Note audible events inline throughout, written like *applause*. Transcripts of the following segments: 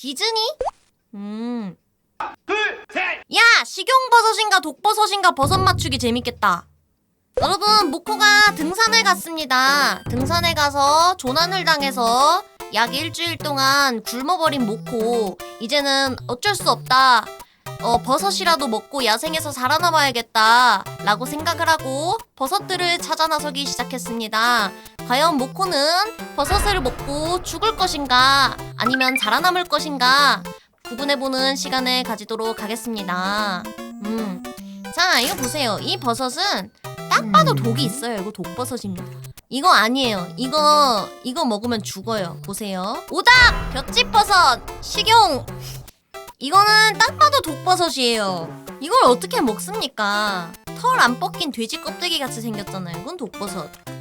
디즈니? 음. 야, 식용버섯인가 독버섯인가 버섯 맞추기 재밌겠다. 여러분, 모코가 등산을 갔습니다. 등산에 가서 조난을 당해서 약 일주일 동안 굶어버린 모코. 이제는 어쩔 수 없다. 어, 버섯이라도 먹고 야생에서 살아남아야겠다. 라고 생각을 하고 버섯들을 찾아 나서기 시작했습니다. 과연 모코는 버섯을 먹고 죽을 것인가? 아니면 살아남을 것인가? 구분해보는 시간을 가지도록 하겠습니다. 음. 자, 이거 보세요. 이 버섯은 딱 봐도 독이 있어요. 이거 독버섯입니다. 이거 아니에요. 이거, 이거 먹으면 죽어요. 보세요. 오답! 볏짚버섯! 식용! 이거는 딱 봐도 독버섯이에요. 이걸 어떻게 먹습니까? 털안 벗긴 돼지 껍데기 같이 생겼잖아요. 이건 독버섯.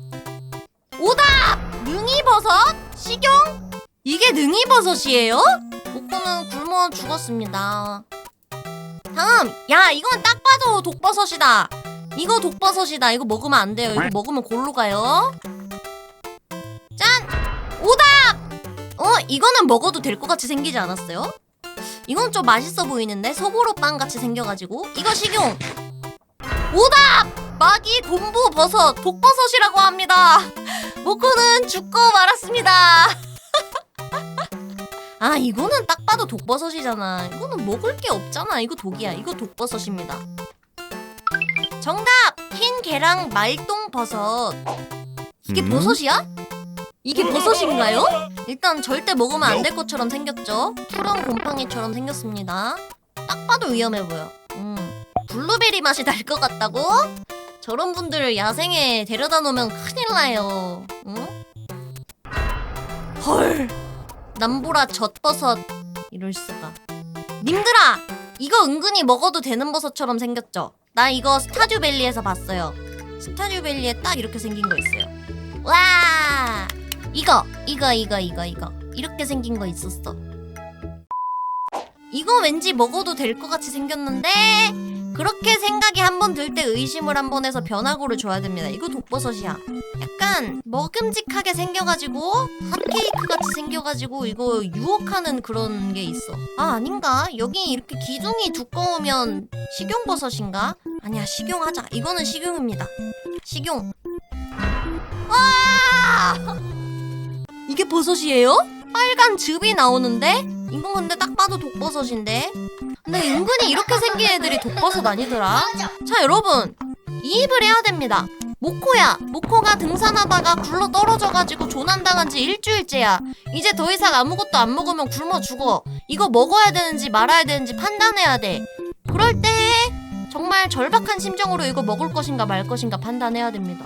오답! 능이버섯? 식용? 이게 능이버섯이에요? 모코는 굶어 죽었습니다. 다음! 야, 이건 딱 봐도 독버섯이다. 이거 독버섯이다. 이거 먹으면 안 돼요. 이거 먹으면 골로 가요. 짠! 오답! 어, 이거는 먹어도 될 것 같이 생기지 않았어요? 이건 좀 맛있어 보이는데 서고로 빵 같이 생겨가지고 이거 식용 오답 마기 돈부 버섯 독버섯이라고 합니다 모코는 죽고 말았습니다 *laughs* 아 이거는 딱 봐도 독버섯이잖아 이거는 먹을 게 없잖아 이거 독이야 이거 독버섯입니다 정답 흰 계랑 말똥 버섯 이게 음? 버섯이야? 이게 버섯인가요? 일단 절대 먹으면 안 될 것처럼 생겼죠? 푸른 곰팡이처럼 생겼습니다. 딱 봐도 위험해 보여. 음, 블루베리 맛이 날 것 같다고? 저런 분들을 야생에 데려다 놓으면 큰일 나요. 응? 헐, 남보라 젖버섯 이럴 수가. 님들아, 이거 은근히 먹어도 되는 버섯처럼 생겼죠? 나 이거 스타듀밸리에서 봤어요. 스타듀밸리에 딱 이렇게 생긴 거 있어요. 와 이거 이거 이거 이거 이거 이렇게 생긴 거 있었어 이거 왠지 먹어도 될 것 같이 생겼는데? 그렇게 생각이 한 번 들 때 의심을 한 번 해서 변화구를 줘야 됩니다. 이거 독버섯이야. 약간 먹음직하게 생겨가지고 핫케이크 같이 생겨가지고 이거 유혹하는 그런 게 있어. 아 아닌가? 여기 이렇게 기둥이 두꺼우면 식용버섯인가? 아니야 식용하자. 이거는 식용입니다. 식용. 와! *laughs* 이게 버섯이에요? 빨간 즙이 나오는데? 이건 근데 딱 봐도 독버섯인데? 근데 은근히 이렇게 생긴 애들이 독버섯 아니더라? 자 여러분 이입을 해야 됩니다 모코야 모코가 등산하다가 굴러 떨어져가지고 조난당한 지 일주일째야 이제 더 이상 아무것도 안 먹으면 굶어 죽어 이거 먹어야 되는지 말아야 되는지 판단해야 돼 그럴 때 정말 절박한 심정으로 이거 먹을 것인가 말 것인가 판단해야 됩니다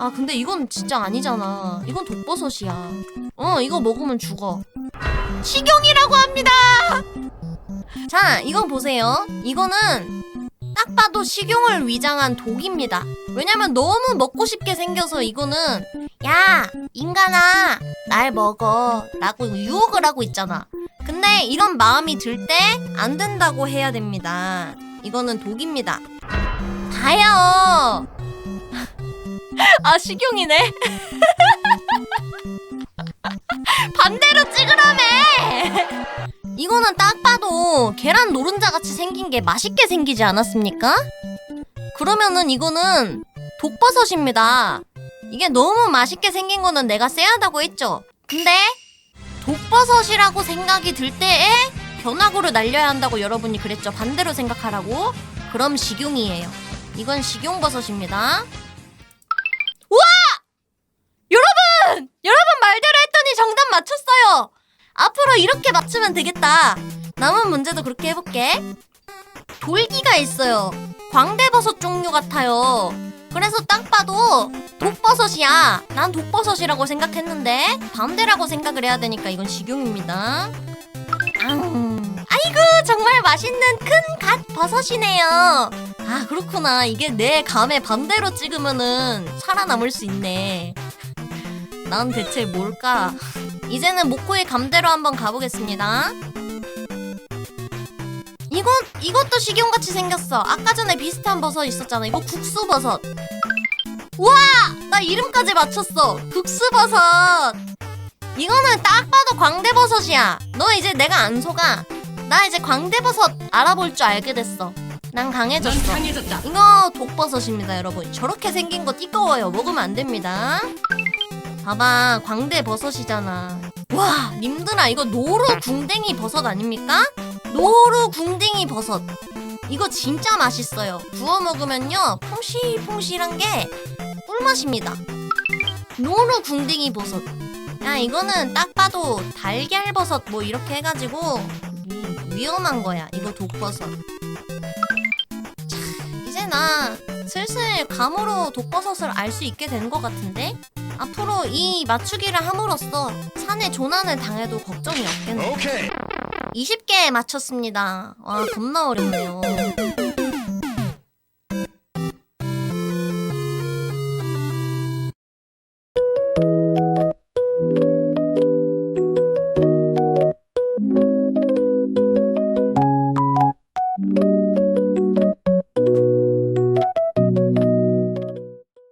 아 근데 이건 진짜 아니잖아. 이건 독버섯이야. 어 이거 먹으면 죽어. 식용이라고 합니다. 자 이건 보세요. 이거는 딱 봐도 식용을 위장한 독입니다. 왜냐면 너무 먹고 싶게 생겨서 이거는 야 인간아 날 먹어 라고 유혹을 하고 있잖아. 근데 이런 마음이 들 때 안 된다고 해야 됩니다. 이거는 독입니다. 다요. *laughs* 아 식용이네. *laughs* 반대로 찍으라며. *laughs* 이거는 딱 봐도 계란 노른자 같이 생긴 게 맛있게 생기지 않았습니까? 그러면은 이거는 독버섯입니다. 이게 너무 맛있게 생긴 거는 내가 쎄하다고 했죠. 근데 독버섯이라고 생각이 들 때에 변화구를 날려야 한다고 여러분이 그랬죠. 반대로 생각하라고. 그럼 식용이에요. 이건 식용버섯입니다. 맞췄어요! 앞으로 이렇게 맞추면 되겠다. 남은 문제도 그렇게 해볼게. 돌기가 있어요. 광대버섯 종류 같아요. 그래서 딱 봐도 독버섯이야. 난 독버섯이라고 생각했는데 반대라고 생각을 해야 되니까 이건 식용입니다. 앙. 아이고 정말 맛있는 큰 갓 버섯이네요. 아 그렇구나. 이게 내 감에 반대로 찍으면은 살아남을 수 있네. 난 대체 뭘까? 이제는 모코의 감대로 한번 가보겠습니다. 이건 이것도 식용같이 생겼어. 아까 전에 비슷한 버섯 있었잖아. 이거 국수 버섯. 우와! 나 이름까지 맞췄어. 국수 버섯. 이거는 딱 봐도 광대버섯이야. 너 이제 내가 안 속아. 나 이제 광대버섯 알아볼 줄 알게 됐어. 난 강해졌어. 강해졌다. 이거 독버섯입니다, 여러분. 저렇게 생긴 거 띠꺼워요. 먹으면 안 됩니다. 봐봐, 광대 버섯이잖아. 와, 님들아, 이거 노루 궁뎅이 버섯 아닙니까? 노루 궁뎅이 버섯. 이거 진짜 맛있어요. 구워 먹으면요, 퐁실퐁실한 게 꿀맛입니다. 노루 궁뎅이 버섯. 야, 이거는 딱 봐도 달걀 버섯 뭐 이렇게 해가지고 위- 위험한 거야. 이거 독버섯. 이제 나 슬슬 감으로 독버섯을 알 수 있게 되는 것 같은데? 앞으로 이 맞추기를 함으로써 산에 조난을 당해도 걱정이 없겠네. 오케이. 20개 맞췄습니다. 와, 겁나 어렵네요.